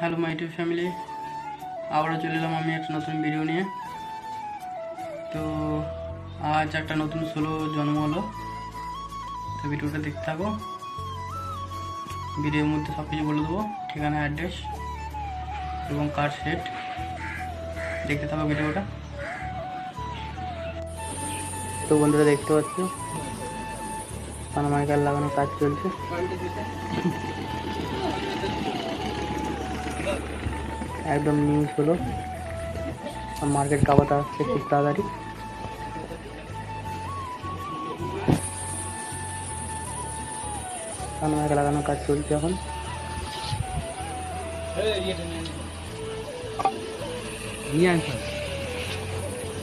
Hello my family আবারও চলে এলাম আমি একটা নতুন ভিডিও নিয়ে। তো আজ একটা নতুন সোলো জন্ম হলো। তো ভিডিওটা দেখতে থাকো। ভিডিওর মধ্যে সব কিছু বলে দেবো। ঠিকানা অ্যাড্রেস এবং কার সেট দেখতে থাকো ভিডিওটা তো বন্ধুরা দেখতে পাচ্ছ? পানামাইকার লাগানোর কাজ চলছে। একদম নিউজ হলো। মার্কেট কাবাতে আসছে খুব তাড়াতাড়ি। পানামাইকা লাগানোর কাজ চলছে এখন।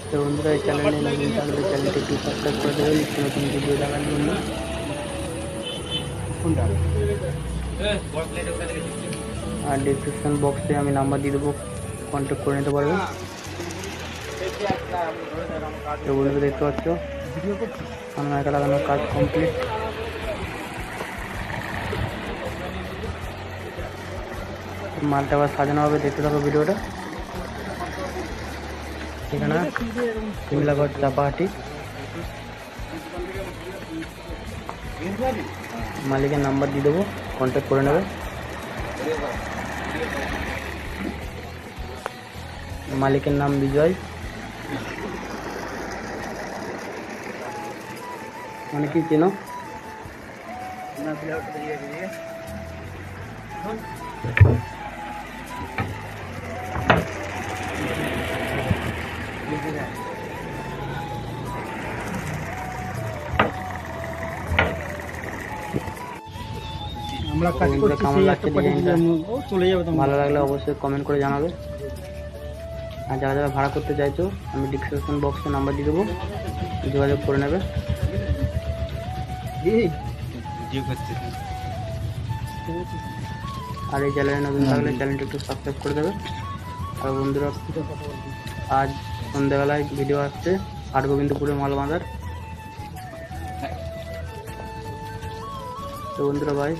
তো বন্ধুরা এই চ্যানেলে নতুন থাকলে চ্যানেলটি একটু সাবস্ক্রাইব করে দেবেন নিত্য নতুন ভিডিও দেখার জন্য। আর ডিসক্রিপশন বক্সে আমি নাম্বার দিয়ে দেবো কন্ট্যাক্ট করে নিতে পারবেন তো বন্ধুরা দেখতে পাচ্ছ আমার একা লাগানোর কাজ কমপ্লিট মালটা আবার সাজানো হবে দেখতে থাকো ভিডিওটা ঠিকানা সিমলাগড় চাপাহাটি মালিকের নাম্বার দিয়ে দেবো কন্ট্যাক্ট করে নেবে মালিকের নাম বিজয়। মানে কি চেনো? আমরা কাজ করছি কেমন লাগছে চলে যাবে তোমার ভালো লাগলে অবশ্যই কমেন্ট করে জানাবে। আর যারা যারা ভাড়া করতে চাইছো আমি ডিসক্রিপশন বক্সে নাম্বার দিয়ে দেবো। যোগাযোগ করে নেবে। আর এই চ্যানেলে নতুন থাকলে চ্যানেলটি একটু সাবস্ক্রাইব করে দেবে। আর বন্ধুরা আজ সন্ধ্যাবেলায় ভিডিও আসছে আট গোবিন্দপুরে মাল বাঁধার তো বন্ধুরা ভাই